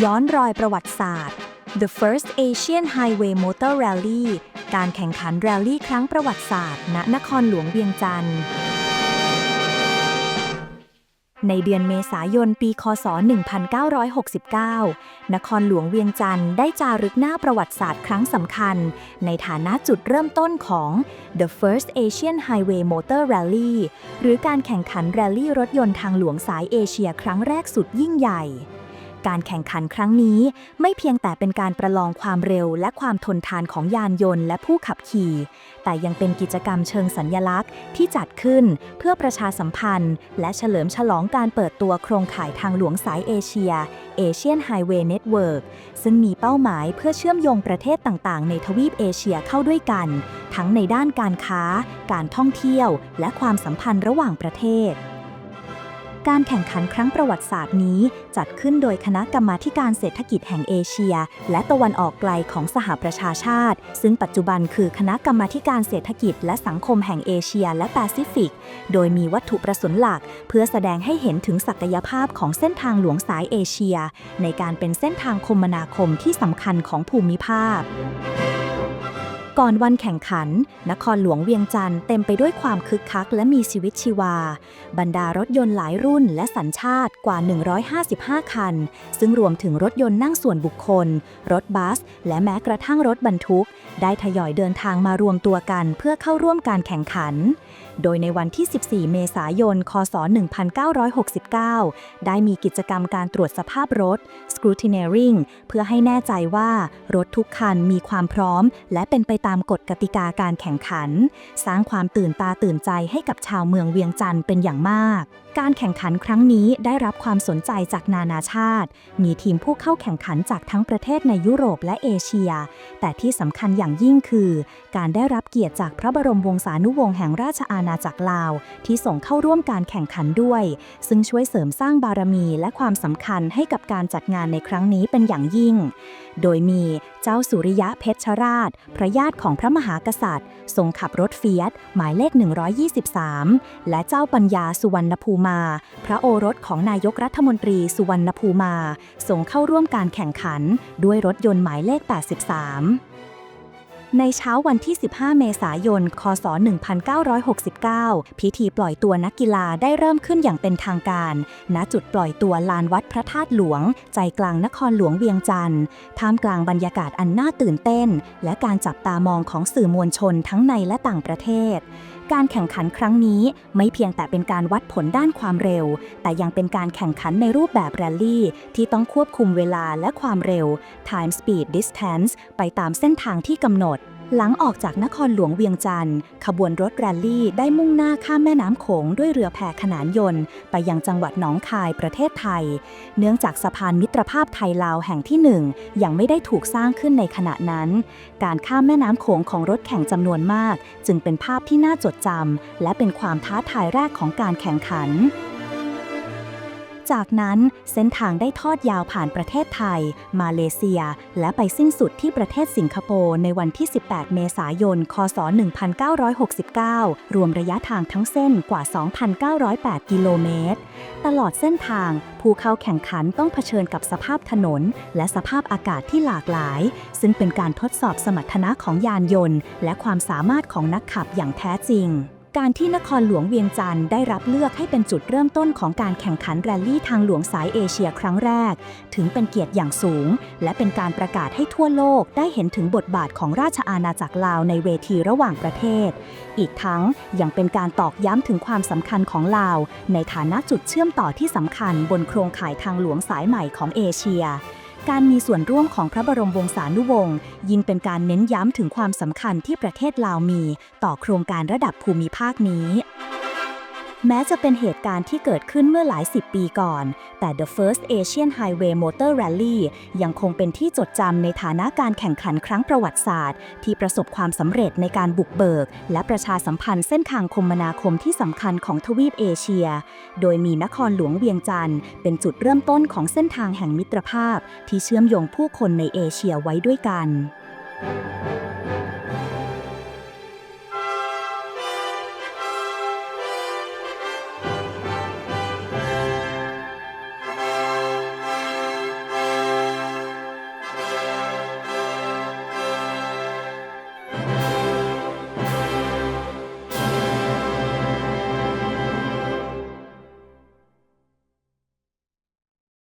ย้อนรอยประวัติศาสตร์ The First Asian Highway Motor Rally การแข่งขันแรลลี่ครั้งประวัติศาสตร์ ณ นครหลวงเวียงจันทร์ ในเดือนเมษายนปี คศ 1969 นครหลวงเวียงจันทร์ได้จารึกหน้าประวัติศาสตร์ครั้งสำคัญ ในฐานะจุดเริ่มต้นของ The First Asian Highway Motor Rally หรือการแข่งขันแรลลี่รถยนต์ทางหลวงสายเอเชียครั้งแรกสุดยิ่งใหญ่ การแข่งขันครั้งนี้ ไม่เพียงแต่เป็นการประลองความเร็วและความทนทานของยานยนต์และผู้ขับขี่ แต่ยังเป็นกิจกรรมเชิงสัญญลักษณ์ที่จัดขึ้นเพื่อประชาสัมพันธ์ และเฉลิมฉลองการเปิดตัวโครงข่ายทางหลวงสายเอเชีย Asian Highway Network ซึ่งมีเป้าหมายเพื่อเชื่อมโยงประเทศต่างๆ ในทวีปเอเชียเข้าด้วยกัน ทั้งในด้านการค้า การท่องเที่ยว และความสัมพันธ์ระหว่างประเทศ การแข่งขันครั้งประวัติศาสตร์นี้ จัดขึ้นโดยคณะกรรมาการเศรษฐกิจแห่งเอเชีย และตะวันออกไกลของสหประชาชาติ ซึ่งปัจจุบันคือคณะกรรมาการเศรษฐกิจและสังคมแห่งเอเชียและแปซิฟิก โดยมีวัตถุประสงค์หลัก เพื่อแสดงให้เห็นถึงศักยภาพของเส้นทางหลวงสายเอเชีย ในการเป็นเส้นทางคมนาคมที่สำคัญของภูมิภาค ก่อนวันแข่งขัน นครหลวงเวียงจันทร์เต็มไปด้วยความคึกคักและมีชีวิตชีวา บรรดารถยนต์หลายรุ่นและสัญชาติกว่า 155 คัน ซึ่งรวมถึงรถยนต์นั่งส่วนบุคคล รถบัส และแม้กระทั่งรถบรรทุก ได้ทยอยเดินทางมารวมตัวกันเพื่อเข้าร่วมการแข่งขัน โดยในวันที่ 14 เมษายน คศ 1969 ได้มีกิจกรรมการตรวจสภาพรถ scrutineering เพื่อให้แน่ใจว่ารถทุกคันมีความพร้อม และเป็นไปตามกฎกติกาการแข่งขัน สร้างความตื่นตาตื่นใจให้กับชาวเมืองเวียงจันทร์เป็นอย่างมาก การแข่งขันครั้งนี้ได้รับความสนใจจากนานาชาติ มีทีมผู้เข้าแข่งขันจากทั้งประเทศในยุโรปและเอเชีย แต่ที่สำคัญอย่างยิ่งคือ การได้รับเกียรติจากพระบรมวงศานุวงศ์แห่งราชอาณาจักรลาว ที่ส่งเข้าร่วมการแข่งขันด้วย ซึ่งช่วยเสริมสร้างบารมีและความสำคัญให้กับการจัดงานในครั้งนี้เป็นอย่างยิ่ง โดยมีเจ้าสุริยะเพชรราช พระญาติของพระมหากษัตริย์ ทรงขับรถเฟียสหมายเลข 123 และเจ้าปัญญาสุวรรณภูมมา พระโอรสของนายกรัฐมนตรีสุวรรณภูมา ส่งเข้าร่วมการแข่งขันด้วยรถยนต์หมายเลข 83ในเช้าวันที่ 15 เมษายน คศ 1969 พิธีปล่อยตัวนักกีฬาได้เริ่มขึ้นอย่างเป็นทางการ ณ จุดปล่อยตัวลานวัดพระธาตุหลวง ใจกลางนครหลวงเวียงจันทร์ ท่ามกลางบรรยากาศอันน่าตื่นเต้น และการจับตามองของสื่อมวลชนทั้งในและต่างประเทศ การแข่งขันครั้งนี้ไม่เพียงแต่เป็นการวัดผลด้านความเร็ว แต่ยังเป็นการแข่งขันในรูปแบบแรลลี่ ที่ต้องควบคุมเวลาและความเร็ว time speed distance ไปตามเส้นทางที่กำหนด หลังออกจากนครหลวงเวียงจันทร์ ขบวนรถแรลลี่ได้มุ่งหน้าข้ามแม่น้ำโขงด้วยเรือแพขนานยนต์ ไปยังจังหวัดหนองคายประเทศไทย เนื่องจากสะพานมิตรภาพไทยลาวแห่งที่หนึ่งยังไม่ได้ถูกสร้างขึ้นในขณะนั้น การข้ามแม่น้ำโขงของรถแข่งจำนวนมาก จึงเป็นภาพที่น่าจดจำและเป็นความท้าทายแรกของการแข่งขัน จากนั้นเส้นทางได้ทอดยาวผ่านประเทศไทย มาเลเซีย และไปสิ้นสุดที่ประเทศสิงคโปร์ในวันที่ 18 เมษายน คศ 1969 รวมระยะทางทั้งเส้นกว่า 2,908 กิโลเมตร ตลอดเส้นทาง ผู้เข้าแข่งขันต้องเผชิญกับสภาพถนน และสภาพอากาศที่หลากหลาย ซึ่งเป็นการทดสอบสมรรถนะของยานยนต์ และความสามารถของนักขับอย่างแท้จริง การที่นครหลวงเวียงจันทร์ได้รับเลือกให้เป็นจุดเริ่มต้นของการแข่งขันแรลลี่ทางหลวงสายเอเชียครั้งแรก ถึงเป็นเกียรติอย่างสูง และเป็นการประกาศให้ทั่วโลกได้เห็นถึงบทบาทของราชอาณาจักรลาวในเวทีระหว่างประเทศ อีกทั้งยังเป็นการตอกย้ำถึงความสำคัญของลาว ในฐานะจุดเชื่อมต่อที่สำคัญบนโครงข่ายทางหลวงสายใหม่ของเอเชีย การมีส่วนร่วมของพระบรมวงศานุวงศ์ยิ่งเป็นการเน้นย้ำถึงความสำคัญที่ประเทศลาวมี ต่อโครงการระดับภูมิภาคนี้ แม้จะเป็นเหตุการณ์ที่เกิดขึ้นเมื่อหลายสิบปีก่อน แต่ The First Asian Highway Motor Rally ยังคงเป็นที่จดจำในฐานะการแข่งขันครั้งประวัติศาสตร์ ที่ประสบความสำเร็จในการบุกเบิก และประชาสัมพันธ์เส้นทางคมนาคมที่สำคัญของทวีปเอเชีย โดยมีนครหลวงเวียงจันทร์เป็นจุดเริ่มต้นของเส้นทางแห่งมิตรภาพ ที่เชื่อมโยงผู้คนในเอเชียไว้ด้วยกัน